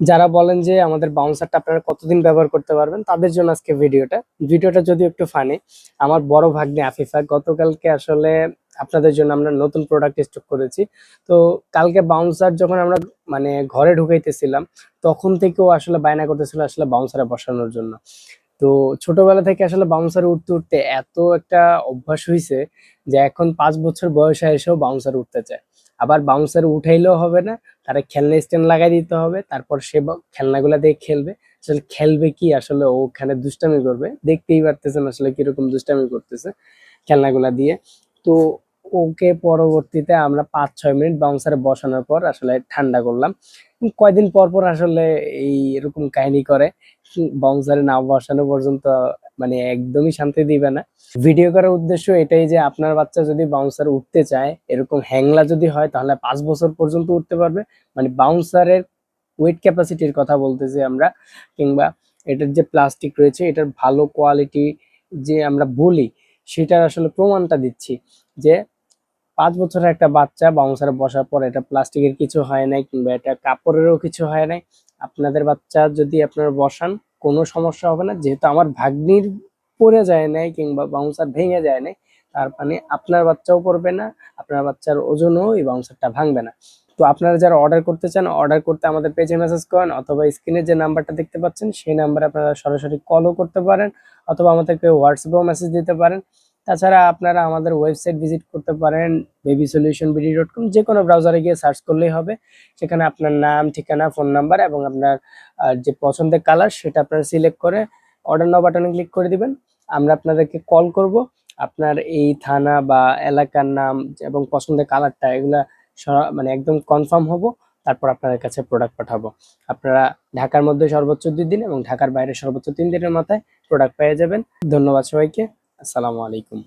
যারা বলেন যে আমাদের বাউন্সারটা আপনারা কতদিন ব্যবহার করতে পারবেন, তাদের জন্য আজকে ভিডিওটা। ভিডিওটা যদি একটু ফানি আমার বড় ভাগ্নে আফিফা, গতকালকে আসলে আপনাদের জন্য আমরা নতুন প্রোডাক্ট স্টক করেছি। তো কালকে বাউন্সার যখন আমরা মানে ঘরে ঢুকাইতেছিলাম, তখন থেকেও আসলে বায়না করতেছিল আসলে বাউন্সারে বসানোর জন্য। তো ছোটবেলা থেকে আসলে বাউন্সার উঠতে উঠতে এত একটা অভ্যাস হয়েছে যে এখন পাঁচ বছর বয়সে এসেও বাউন্সার উঠতে চায়। আবার বাউন্সার উঠাইলেও হবে না, তারা খেলনা স্ট্যান্ড লাগাই দিতে হবে, তারপর সে খেলনাগুলা দিয়ে খেলবে। আসলে খেলবে কি? আসলে ওখানে দুষ্টামি করবে। দেখতেই পারতেছেন আসলে কীরকম দুষ্টামি করতেছে খেলনাগুলা দিয়ে। তো ওকে পরবর্তীতে আমরা পাঁচ ছয় মিনিট বাউন্সারে বসানোর পর আসলে ঠান্ডা করলাম। কয়দিন পর পর আসলে এই এরকম কাহিনী করে। বাউন্সারে না বসানো পর্যন্ত মানে একদমই শান্তি দিবে না। ভিডিও করার উদ্দেশ্য এটাই যে আপনার বাচ্চা যদি বাউন্সার উঠতে চায়, এরকম হ্যাংলা যদি হয়, তাহলে পাঁচ বছর পর্যন্ত উঠতে পারবে। মানে বাউন্সারের ওয়েট ক্যাপাসিটির কথা বলতেছি আমরা, কিংবা এটার যে প্লাস্টিক রয়েছে, এটার ভালো কোয়ালিটি যে আমরা বলি, সেটার আসলে প্রমাণটা দিচ্ছি যে পাঁচ বছরের একটা বাচ্চা বাউন্সারে বসার পর এটা প্লাস্টিকের কিছু হয় নাই, কিংবা এটা কাপড়েরও কিছু হয় নাই। আপনাদের বাচ্চা যদি আপনারা বসান কোনো সমস্যা হবে না। যেহেতু আমার ভাগ্নির পড়ে যায় নাই কিংবা বাউন্সার ভেঙে যায় নাই, তার মানে আপনার বাচ্চাও পড়বে না, আপনার বাচ্চার ওজনও এই বাউন্সারটা ভাঙবে না। তো আপনারা যারা অর্ডার করতে চান অর্ডার করতে আমাদের পেজে মেসেজ করেন অথবা স্ক্রিনে যে নাম্বারটা দেখতে পাচ্ছেন, সেই নাম্বারে আপনারা সরাসরি কলও করতে পারেন অথবা আমাদেরকে হোয়াটসঅ্যাপেও মেসেজ দিতে পারেন। তাছাড়া আপনারা আমাদের ওয়েবসাইট ভিজিট করতে পারেন baby solution BD dot com যে কোনো ব্রাউজারে গিয়ে সার্চ করলেই হবে। সেখানে আপনার নাম, ঠিকানা ফোন নাম্বার এবং আপনার যে পছন্দের কালার সেটা আপনারা সিলেক্ট করে অর্ডার নাও বাটনে ক্লিক করে দিবেন। আমরা আপনাদেরকে কল করব। আপনার এই থানা বা এলাকার নাম এবং পছন্দের কালারটা এগুলা মানে একদম কনফার্ম হব। তারপর আপনাদের কাছে প্রোডাক্ট পাঠাবো। আপনারা ঢাকার মধ্যে সর্বোচ্চ দুই দিন এবং ঢাকার বাইরে সর্বোচ্চ তিন দিনের মাথায় প্রোডাক্ট পেয়ে যাবেন। ধন্যবাদ সবাইকে। আসসালামু আলাইকুম।